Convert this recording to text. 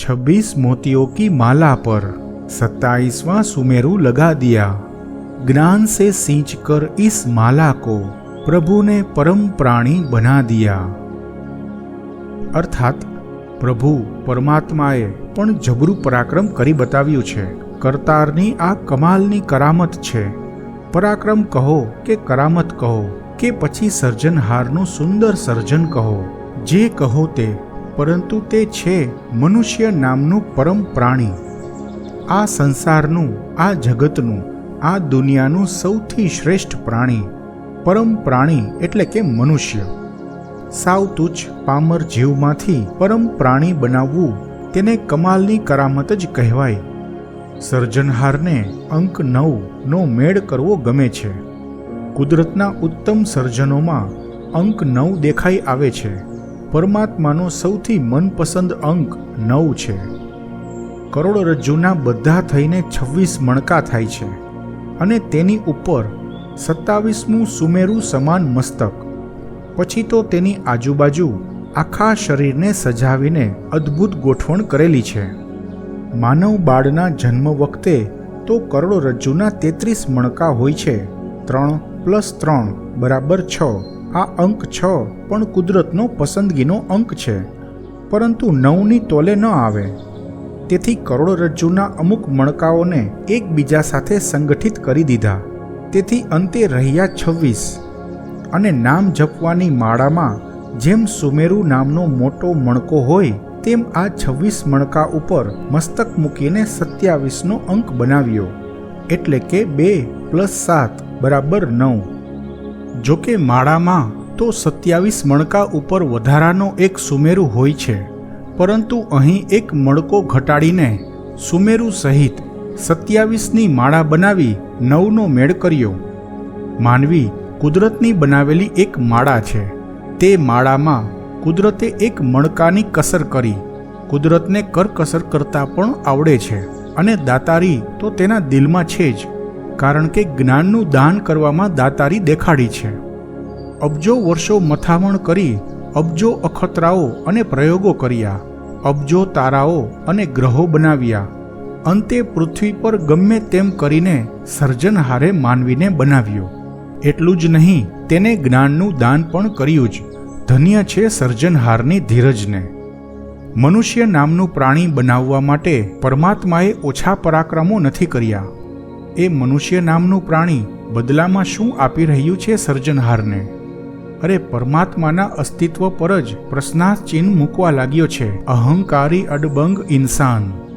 छब्बीस मोतियों की माला पर सत्ताईसवां सुमेरु लगा दिया ज्ञान से सींच कर इस माला को प्रभु ने परम प्राणी बना दिया અર્થાત પ્રભુ પરમાત્માએ પણ જબરું પરાક્રમ કરી બતાવ્યું છે કરતારની આ કમાલની કરામત છે પરાક્રમ કહો કે કરામત કહો કે પછી સર્જનહારનું સુંદર સર્જન કહો જે કહો તે પરંતુ તે છે મનુષ્ય નામનું પરમ પ્રાણી. આ સંસારનું, આ જગતનું, આ દુનિયાનું સૌથી શ્રેષ્ઠ પ્રાણી. પરમ પ્રાણી એટલે કે મનુષ્ય. સાવ તુચ્છ પામર જીવમાંથી પરમ પ્રાણી બનાવવું તેને કમાલની કરામત જ કહેવાય. સર્જનહારને અંક નવ નો મેળ કરવો ગમે છે. કુદરતના ઉત્તમ સર્જનોમાં અંક નવ દેખાઈ આવે છે. પરમાત્માનો સૌથી મનપસંદ અંક નવ છે. કરોડરજ્જુના બધા થઈને છવ્વીસ મણકા થાય છે. અને તેની ઉપર સત્તાવીસમું સુમેરુ સમાન મસ્તક. પછી તો તેની આજુબાજુ આખા શરીરને સજાવીને અદ્ભુત ગોઠવણ કરેલી છે. માનવ બાળના જન્મ વખતે તો કરોડરજ્જુના તેત્રીસ મણકા હોય છે. ત્રણ પ્લસ ત્રણ બરાબર છ. આ અંક છ, પણ કુદરતનો પસંદગીનો અંક છે. પરંતુ નવની તોલે ન આવે. તેથી કરોડરજ્જુના અમુક મણકાઓને એકબીજા સાથે સંગઠિત કરી દીધા. તેથી અંતે રહ્યા છવ્વીસ. અને નામ જપવાની માળામાં જેમ સુમેરુ નામનો મોટો મણકો હોય, તેમ આ છવ્વીસ મણકા ઉપર મસ્તક મૂકીને સત્યાવીસનો અંક બનાવ્યો. એટલે કે બે પ્લસ સાત બરાબર નવ. જોકે માળામાં તો સત્યાવીસ મણકા ઉપર વધારાનો એક સુમેરુ હોય છે. પરંતુ અહીં એક મણકો ઘટાડીને સુમેરુ સહિત સત્યાવીસની માળા બનાવી નવનો મેળ કર્યો. માનવી કુદરતની બનાવેલી એક માળા છે. તે માળામાં કુદરતે એક મણકાની કસર કરી. કુદરતને કરકસર કરતા પણ આવડે છે અને દાતારી તો તેના દિલમાં છે જ. કારણ કે જ્ઞાનનું દાન કરવામાં દાતારી દેખાડી છે. અબજો વર્ષો મથામણ કરી, અબજો અખતરાઓ અને પ્રયોગો કર્યા, અબજો તારાઓ અને ગ્રહો બનાવ્યા. અંતે પૃથ્વી પર ગમે તેમ કરીને સર્જનહારે માનવીને બનાવ્યો. એટલું જ નહીં, તેને જ્ઞાનનું દાન પણ કર્યું જ. ધન્ય છે સર્જનહારની ધીરજને. મનુષ્ય નામનું પ્રાણી બનાવવા માટે પરમાત્માએ ઓછા પરાક્રમો નથી કર્યા. એ મનુષ્ય નામનું પ્રાણી બદલામાં શું આપી રહ્યું છે સર્જનહારને? અરે, પરમાત્માના અસ્તિત્વ પર જ પ્રશ્નાર્થ ચિહ્ન મૂકવા લાગ્યો છે. અહંકારી અડબંગ ઇન્સાન.